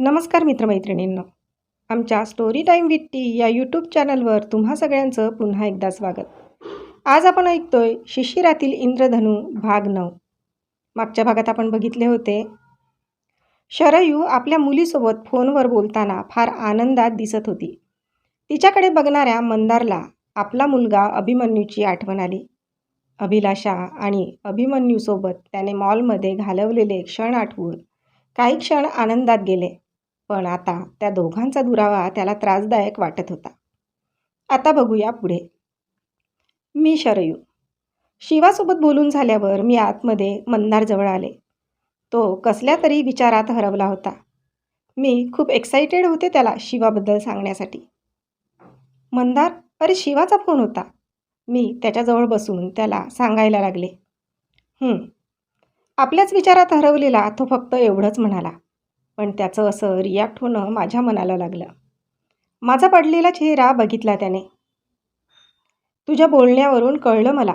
नमस्कार मित्रमैत्रिणींनो. आमच्या स्टोरी टाईम विथ टी या यूट्यूब चॅनलवर तुम्हा सगळ्यांचं पुन्हा एकदा स्वागत. आज आपण ऐकतोय शिशिरातील इंद्रधनू भाग नऊ. मागच्या भागात आपण बघितले होते. शरयू आपल्या मुलीसोबत फोनवर बोलताना फार आनंदात दिसत होती. तिच्याकडे बघणाऱ्या मंदारला आपला मुलगा अभिमन्यूची आठवण आली. अभिलाषा आणि अभिमन्यूसोबत त्याने मॉलमध्ये घालवलेले क्षण आठवून काही क्षण आनंदात गेले. पण आता त्या दोघांचा दुरावा त्याला त्रासदायक वाटत होता. आता बघूया पुढे. मी शरयू. शिवासोबत बोलून झाल्यावर मी आतमध्ये मंदारजवळ आले. तो कसल्या तरी विचारात हरवला होता. मी खूप एक्साइटेड होते त्याला शिवाबद्दल सांगण्यासाठी. मंदार अरे शिवाचा फोन होता. मी त्याच्याजवळ बसून त्याला सांगायला लागले. आपल्याच विचारात हरवलेला तो फक्त एवढंच म्हणाला. पण त्याचं असं रिॲक्ट होणं माझ्या मनाला लागलं. माझा पडलेला चेहरा बघितला त्याने. तुझ्या बोलण्यावरून कळलं मला.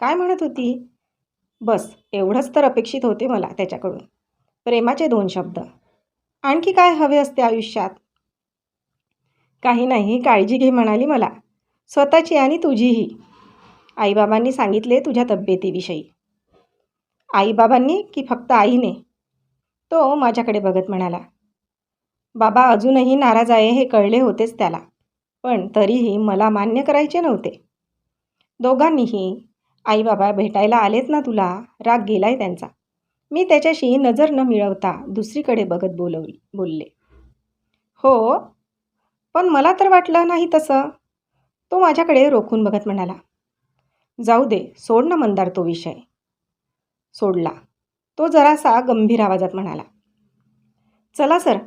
काय म्हणत होती? बस एवढंच तर अपेक्षित होते मला त्याच्याकडून. प्रेमाचे दोन शब्द. आणखी काय हवे असते आयुष्यात? काही नाही काळजी घे म्हणाली मला. स्वतःची आणि तुझीही. आईबाबांनी सांगितले तुझ्या तब्येतीविषयी. आईबाबांनी की फक्त आईने? तो माझ्याकडे बघत म्हणाला बाबा अजूनही नाराज आहे हे कळले होतेच त्याला पण तरीही मला मान्य करायचे नव्हते. दोघांनीही आईबाबा भेटायला आलेत ना तुला राग गेलाय त्यांचा. मी त्याच्याशी नजर न मिळवता दुसरीकडे बघत बोलवली बोलले. हो पण मला तर वाटलं नाही तसं. तो माझ्याकडे रोखून बघत म्हणाला जाऊ दे सोड ना मंदार तो विषय. सोडला. तो जरासा गंभीर आवाजात म्हणाला चला सर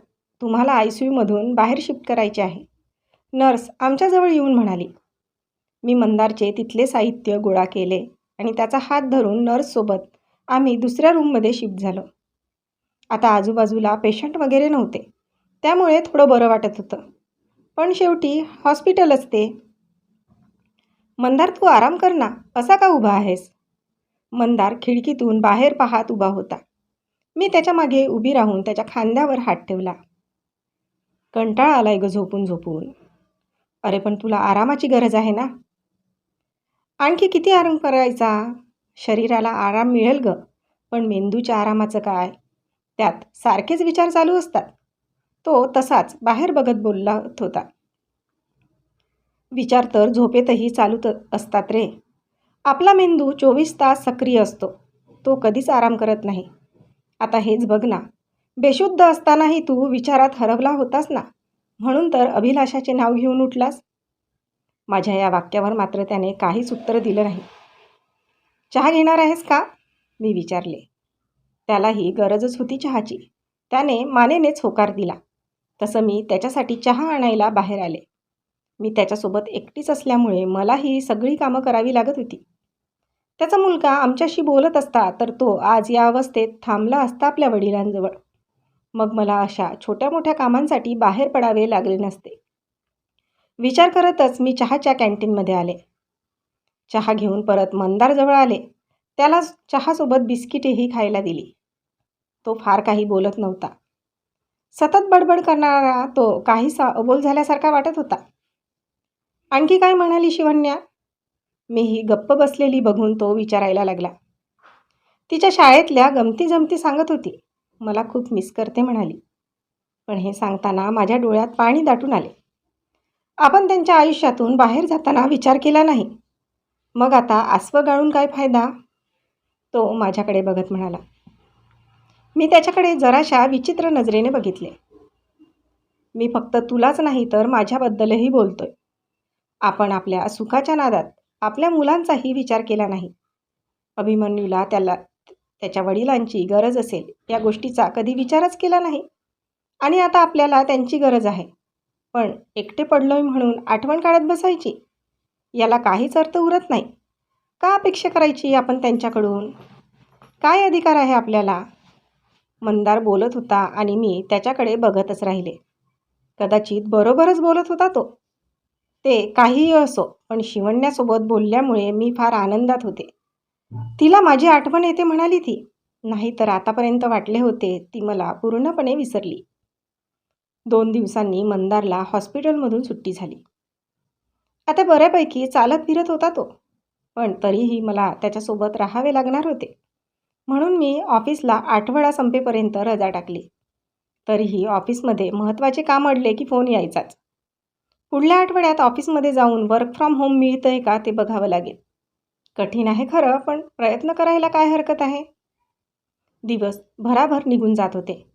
तुम्हाला आय सी यूमधून बाहेर शिफ्ट करायचे आहे. नर्स आमच्याजवळ येऊन म्हणाली. मी मंदारचे तिथले साहित्य गोळा केले आणि त्याचा हात धरून नर्ससोबत आम्ही दुसऱ्या रूममध्ये शिफ्ट झालो. आता आजूबाजूला पेशंट वगैरे नव्हते त्यामुळे थोडं बरं वाटत होतं. पण शेवटी हॉस्पिटल असते. मंदार तू आराम कर ना असा का उभा आहेस? मंदार खिडकीतून बाहेर पाहत उभा होता. मी त्याच्यामागे उभी राहून त्याच्या खांद्यावर हात ठेवला. कंटाळा आलाय ग झोपून झोपून. अरे पण तुला आरामाची गरज आहे ना? आणखी किती आराम करायचा? शरीराला आराम मिळेल ग पण मेंदूच्या आरामाचं काय? त्यात सारखेच विचार चालू असतात. तो तसाच बाहेर बघत बोलला होता. विचार तर झोपेतही चालूच असतात रे. आपला मेंदू चोवीस तास सक्रिय असतो. तो कधीच आराम करत नाही. आता हेच बघ ना. बेशुद्ध असतानाही तू विचारात हरवला होतास ना? म्हणून तर अभिलाषाचे नाव घेऊन उठलास? माझ्या या वाक्यावर मात्र त्याने काहीच उत्तर दिलं नाही. चहा घेणार आहेस का? मी विचारले. त्यालाही गरजच होती चहाची. त्याने मानेनेच होकार दिला. तसं मी त्याच्यासाठी चहा आणायला बाहेर आले. मी त्याच्यासोबत एकटीच असल्यामुळे मलाही सगळी कामं करावी लागत होती. त्याचा मुलगा आमच्याशी बोलत असता तर तो आज या अवस्थेत थांबला असता आपल्या वडिलांजवळ. मग मला अशा छोट्या मोठ्या कामांसाठी बाहेर पडावे लागले नसते. विचार करतच मी चहाच्या कॅन्टीनमध्ये आले. चहा घेऊन परत मंदारजवळ आले. त्याला चहासोबत बिस्किटेही खायला दिली. तो फार काही बोलत नव्हता. सतत बडबड करणारा तो काहीसा अबोल झाल्यासारखा वाटत होता. आणखी काय म्हणाली शिवण्या? मीही गप्प बसलेली बघून तो विचारायला लागला. तिच्या शाळेतल्या गमती जमती सांगत होती. मला खूप मिस करते म्हणाली. पण हे सांगताना माझ्या डोळ्यात पाणी दाटून आले. आपण त्यांच्या आयुष्यातून बाहेर जाताना विचार केला नाही. मग आता आस्व गाळून काय फायदा? तो माझ्याकडे बघत म्हणाला. मी त्याच्याकडे जराशा विचित्र नजरेने बघितले. मी फक्त तुलाच नाही तर माझ्याबद्दलही बोलतोय. आपण आपल्या सुखाच्या नादात आपल्या मुलांचाही विचार केला नाही. अभिमन्यूला त्याला त्याच्या वडिलांची गरज असेल या गोष्टीचा कधी विचारच केला नाही. आणि आता आपल्याला त्यांची गरज आहे. पण एकटे पडलोय म्हणून आठवण काढत बसायची? याला काहीच अर्थ उरत नाही. का अपेक्षा करायची आपण त्यांच्याकडून? काय अधिकार आहे आपल्याला? मंदार बोलत होता आणि मी त्याच्याकडे बघतच राहिले. कदाचित बरोबरच बोलत होता तो. ते काहीही असो पण शिवण्यासोबत बोलल्यामुळे मी फार आनंदात होते. तिला माझी आठवण येते म्हणाली ती. नाही तर आतापर्यंत वाटले होते ती मला पूर्णपणे विसरली. दोन दिवसांनी मंदारला हॉस्पिटलमधून सुट्टी झाली. आता बऱ्यापैकी चालत फिरत होता तो पण तरीही मला त्याच्यासोबत राहावे लागणार होते. म्हणून मी ऑफिसला आठवडा संपेपर्यंत रजा टाकली. तरीही ऑफिसमध्ये महत्त्वाचे काम अडले की फोन यायचाच. पुढल्या आठवड्यात ऑफिसमध्ये जाऊन वर्क फ्रॉम होम मिळतं आहे का ते बघावं लागेल. कठीण आहे खरं पण प्रयत्न करायला काय हरकत आहे? दिवस भराभर निघून जात होते.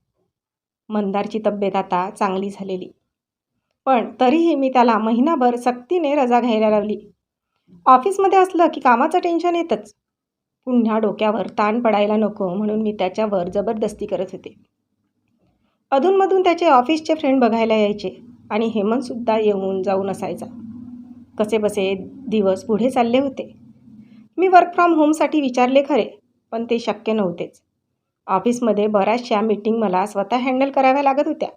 मंदारची तब्येत आता चांगली झालेली. पण तरीही मी त्याला महिनाभर सक्तीने रजा घ्यायला लावली. ऑफिसमध्ये असलं की कामाचं टेन्शन येतच. पुन्हा डोक्यावर ताण पडायला नको म्हणून मी त्याच्यावर जबरदस्ती करत होते. अधूनमधून त्याचे ऑफिसचे फ्रेंड बघायला यायचे. आणि हेमंतसुद्धा येऊन जाऊन असायचा. कसे बसे दिवस पुढे चालले होते? मी वर्क फ्रॉम होमसाठी विचारले खरे पण ते शक्य नव्हतेच. ऑफिसमध्ये बऱ्याचशा मीटिंग मला स्वतः हँडल कराव्या लागत होत्या.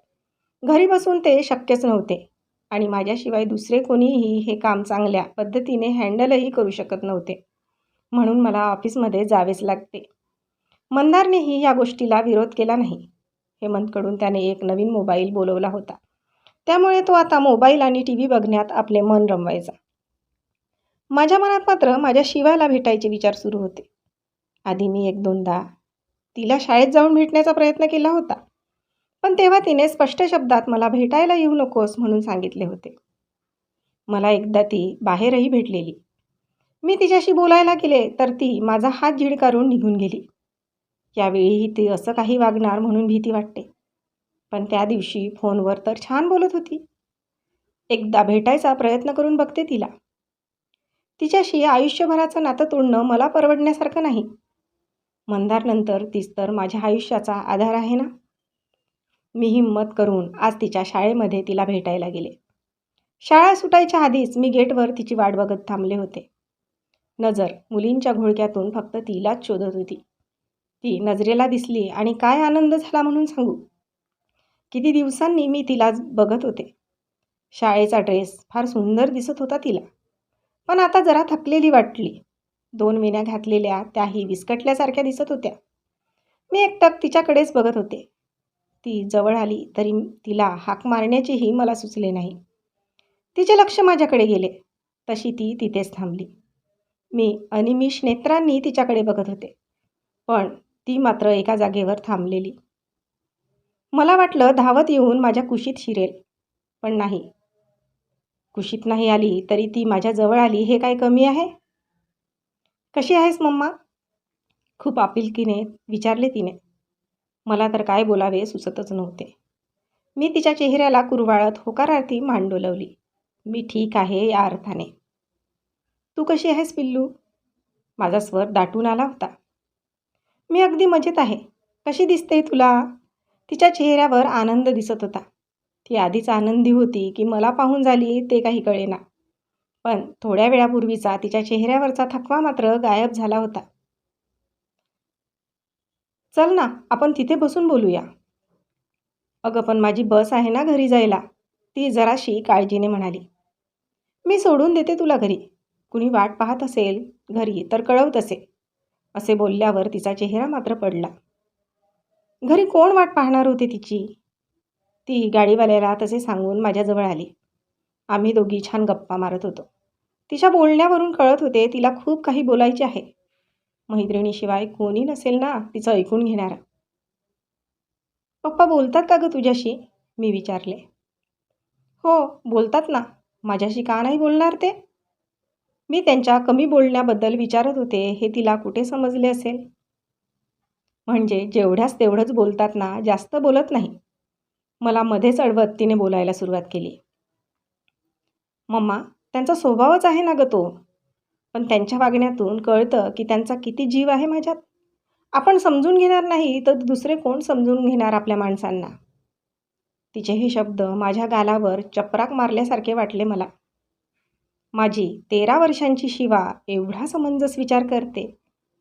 घरी बसून ते शक्यच नव्हते आणि माझ्याशिवाय दुसरे कोणीही हे काम चांगल्या पद्धतीने हँडलही करू शकत नव्हते. म्हणून मला ऑफिसमध्ये जावेच लागते. मंदारनेही या गोष्टीला विरोध केला नाही. हेमंतकडून त्याने एक नवीन मोबाईल बोलवला होता. त्यामुळे तो आता मोबाईल आणि टी व्ही बघण्यात आपले मन रमवायचा. माझ्या मनात मात्र माझ्या शिवाला भेटायचे विचार सुरू होते. आधी मी एक दोनदा तिला शाळेत जाऊन भेटण्याचा प्रयत्न केला होता. पण तेव्हा तिने स्पष्ट शब्दात मला भेटायला येऊ नकोस म्हणून सांगितले होते. मला एकदा ती बाहेरही भेटलेली. मी तिच्याशी बोलायला गेले तर ती माझा हात झिडकारून निघून गेली. यावेळीही ती असं काही वागणार म्हणून भीती वाटते. पण त्या दिवशी फोनवर तर छान बोलत होती. एकदा भेटायचा प्रयत्न करून बघते तिला. तिच्याशी आयुष्यभराचं नातं तोडणं मला परवडण्यासारखं नाही. मंदारनंतर तीच तर माझ्या आयुष्याचा आधार आहे ना? मी हिंमत करून आज तिच्या शाळेमध्ये तिला भेटायला गेले. शाळा सुटायच्या आधीच मी गेटवर तिची वाट बघत थांबले होते. नजर मुलींच्या घोळक्यातून फक्त तिलाच शोधत होती. ती नजरेला दिसली आणि काय आनंद झाला म्हणून सांगू? किती दिवसांनी मी तिला बघत होते. शाळेचा ड्रेस फार सुंदर दिसत होता तिला. पण आता जरा थकलेली वाटली. दोन महिन्या घातलेल्या त्याही विस्कटल्यासारख्या दिसत होत्या. मी एकटक तिच्याकडेच बघत होते. ती जवळ आली तरी तिला हाक मारण्याचीही मला सुचले नाही. तिचे लक्ष माझ्याकडे गेले. तशी ती तिथेच थांबली. मी अनिमिष नेत्रांनी तिच्याकडे बघत होते. पण ती मात्र एका जागेवर थांबलेली. मला वाटलं धावत येऊन माझ्या कुशीत शिरेल. पण नाही. कुशीत नाही आली तरी ती माझ्याजवळ आली. हे काय कमी आहे? कशी आहेस मम्मा? खूप आपिलकीने विचारले तिने. मला तर काय बोलावे सुचतच नव्हते. मी तिच्या चेहऱ्याला कुरवाळत होकारार्थी मान डोलवली मी ठीक आहे या अर्थाने. तू कशी आहेस पिल्लू? माझा स्वर दाटून आला होता. मी अगदी मजेत आहे. कशी दिसते तुला? तिच्या चेहऱ्यावर आनंद दिसत होता. ती आधीच आनंदी होती की मला पाहून झाली ते काही कळेना. पण थोड्या वेळापूर्वीचा तिच्या चेहऱ्यावरचा थकवा मात्र गायब झाला होता. चल ना आपण तिथे बसून बोलूया. अगं पण माझी बस आहे ना घरी जायला. ती जराशी काळजीने म्हणाली. मी सोडून देते तुला घरी. कुणी वाट पाहत असेल घरी तर कळवत असे. असे बोलल्यावर तिचा चेहरा मात्र पडला. घरी कोण वाट पाहणार होती तिची? ती गाडीवाल्याला तसे सांगून माझ्याजवळ आली. आम्ही दोघी छान गप्पा मारत होतो. तिच्या बोलण्यावरून कळत होते तिला खूप काही बोलायचे आहे. मैत्रिणीशिवाय कोणी नसेल ना तिचं ऐकून घेणारा. पप्पा बोलतात का गं तुझ्याशी? मी विचारले. हो बोलतात ना. माझ्याशी का नाही बोलणार ते? मी त्यांच्या कमी बोलण्याबद्दल विचारत होते हे तिला कुठे समजले असेल? म्हणजे जेवढ्याच तेवढंच बोलतात ना जास्त बोलत नाही. मला मध्येच अडवत तिने बोलायला सुरुवात केली. मम्मा त्यांचा स्वभावच आहे ना ग तो. पण त्यांच्या वागण्यातून कळतं की त्यांचा किती जीव आहे माझ्यात. आपण समजून घेणार नाही तर दुसरे कोण समजून घेणार आपल्या माणसांना? तिचे हे शब्द माझ्या गालावर चपराक मारल्यासारखे वाटले मला. माझी तेरा वर्षांची शिवा एवढा समंजस विचार करते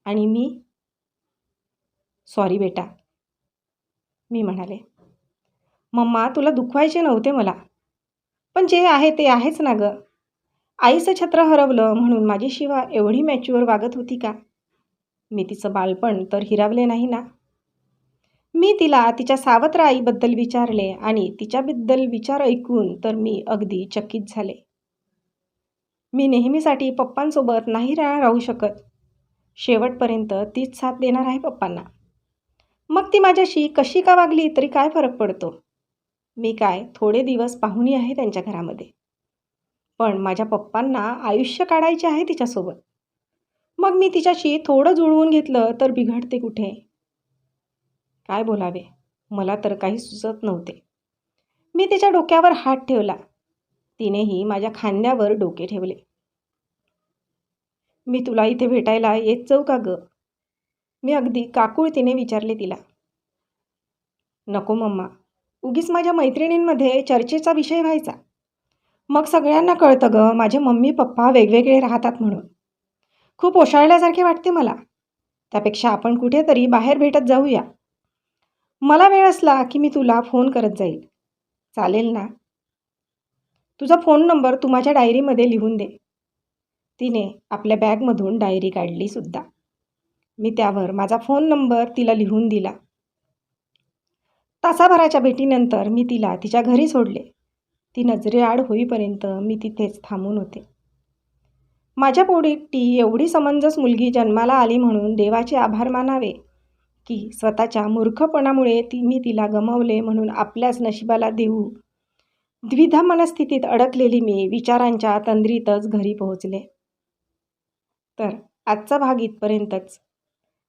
आणि मी सॉरी बेटा. मी म्हणाले मम्मा तुला दुखवायचे नव्हते मला. पण जे आहे ते आहेच ना गं. आईचं छत्र हरवलं म्हणून माझी शिवा एवढी मॅच्युअर वागत होती का? मी तिचं बालपण तर हिरावले नाही ना. मी तिला तिच्या सावत्र आईबद्दल विचारले आणि तिच्याबद्दल विचार ऐकून तर मी अगदी चकित झाले. मी नेहमीसाठी पप्पांसोबत नाही राहू शकत. शेवटपर्यंत तीच साथ देणार आहे पप्पांना. मग ती माझ्याशी कशी का वागली तरी काय फरक पडतो? मी काय थोडे दिवस पाहुणी आहे त्यांच्या घरामध्ये. पण माझ्या पप्पांना आयुष्य काढायचे आहे तिच्यासोबत. मग मी तिच्याशी थोडं जुळवून घेतलं तर बिघडते कुठे? काय बोलावे? मला तर काही सुचत नव्हते. मी तिच्या डोक्यावर हात ठेवला. तिनेही माझ्या खांद्यावर डोके ठेवले. मी तुला इथे भेटायला येत जाऊ का गं? मी अगदी काकुळतीने विचारले तिला. नको मम्मा उगीच माझ्या मैत्रिणींमध्ये चर्चेचा विषय व्हायचा. मग सगळ्यांना कळतं गं माझे मम्मी पप्पा वेगवेगळे राहतात म्हणून. खूप ओशाळल्यासारखे वाटते मला. त्यापेक्षा आपण कुठेतरी बाहेर भेटत जाऊया. मला वेळ असला की मी तुला फोन करत जाईल. चालेल ना? तुझा फोन नंबर तू माझ्या डायरीमध्ये लिहून दे. तिने आपल्या बॅगमधून डायरी काढली सुद्धा. मी त्यावर माझा फोन नंबर तिला लिहून दिला. तासाभराच्या भेटीनंतर मी तिला तिच्या घरी सोडले. ती नजरेआड होईपर्यंत मी तिथेच थांबून होते. माझ्या पोटीत एवढी समंजस मुलगी जन्माला आली म्हणून देवाचे आभार मानावे की स्वतःच्या मूर्खपणामुळे ती मी तिला गमावले म्हणून आपल्याच नशिबाला देऊ. द्विधा मनस्थितीत अडकलेली मी विचारांच्या तंद्रीतच घरी पोहोचले. तर आजचा भाग इथपर्यंतच.